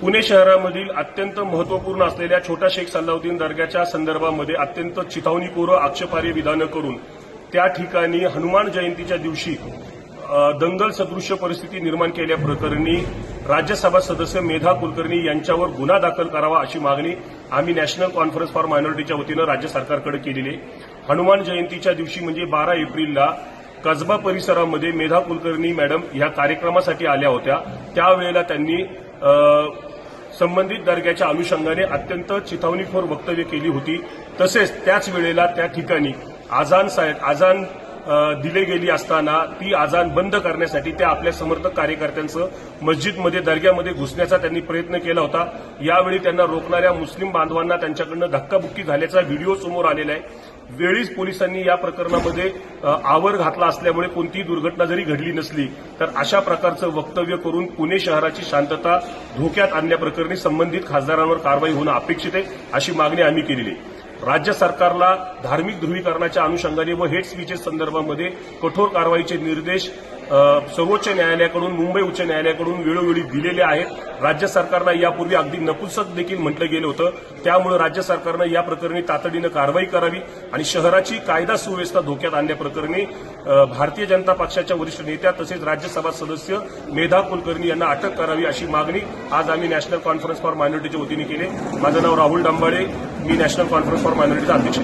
पुणे शहरामधील अत्यंत महत्त्वपूर्ण असलेल्या छोटा शेख सल्लाउद्दीन दर्ग्याच्या संदर्भामध्ये अत्यंत चिथावणीपूर्व आक्षेपार्ह विधानं करून त्या ठिकाणी हनुमान जयंतीच्या दिवशी दंगल सदृश्य परिस्थिती निर्माण केल्याप्रकरणी राज्यसभा सदस्य मेधा कुलकर्णी यांच्यावर गुन्हा दाखल करावा अशी मागणी आम्ही नॅशनल कॉन्फरन्स फॉर मायनॉरिटीच्या वतीनं राज्य सरकारकडे केलेली आहे. हनुमान जयंतीच्या दिवशी म्हणजे बारा एप्रिलला कसबा परिसरामध्ये मेधा कुलकर्णी मॅडम ह्या कार्यक्रमासाठी आल्या होत्या. त्यावेळेला त्यांनी संबंधित दर्ग्याच्या अनुषंगाने अत्यंत चिथावणीखोर वक्तव्य केली होती. तसेच त्याच वेळेला त्या ठिकाणी आझान साहेब आझान दिले गेली असताना ती आजान बंद करण्यासाठी त्या आपल्या समर्थक कार्यकर्त्यांचं मस्जिदमध्ये दर्ग्यामध्ये घुसण्याचा त्यांनी प्रयत्न केला होता. यावेळी त्यांना रोखणाऱ्या मुस्लिम बांधवांना त्यांच्याकडनं धक्काबुक्की झाल्याचा व्हिडिओ समोर आलेला आहे. वेळीच पोलिसांनी या प्रकरणामध्ये आवर घातला असल्यामुळे कोणतीही दुर्घटना जरी घडली नसली तर अशा प्रकारचं वक्तव्य करून पुणे शहराची शांतता धोक्यात आणल्याप्रकरणी संबंधित खासदारांवर कारवाई होणं अपेक्षित आहे अशी मागणी आम्ही केलेली आहे. राज्य सरकारला धार्मिक ध्रुवीकरणाच्या अनुषंगाने व हेट स्पीचेस संदर्भामध्ये कठोर कारवाईचे निर्देश सर्वोच्च न्यायालयाकडून मुंबई उच्च न्यायालयाकडून वेळोवेळी दिलेले आहेत. राज्य सरकारला यापूर्वी अगदी नपुसक देखील म्हटलं गेलं होतं. त्यामुळे राज्य सरकारनं या प्रकरणी तातडीनं कारवाई करावी आणि शहराची कायदा सुव्यवस्था धोक्यात आणण्याप्रकरणी भारतीय जनता पक्षाच्या वरिष्ठ नेत्या तसेच राज्यसभा सदस्य मेधा कुलकर्णी यांना अटक करावी अशी मागणी आज आम्ही नॅशनल कॉन्फरन्स फॉर मायनॉरिटीच्या वतीने केली. माझं नाव राहुल डांबाळे. मी नॅशनल कॉन्फरन्स फॉर मायनॉरिटीचा अध्यक्ष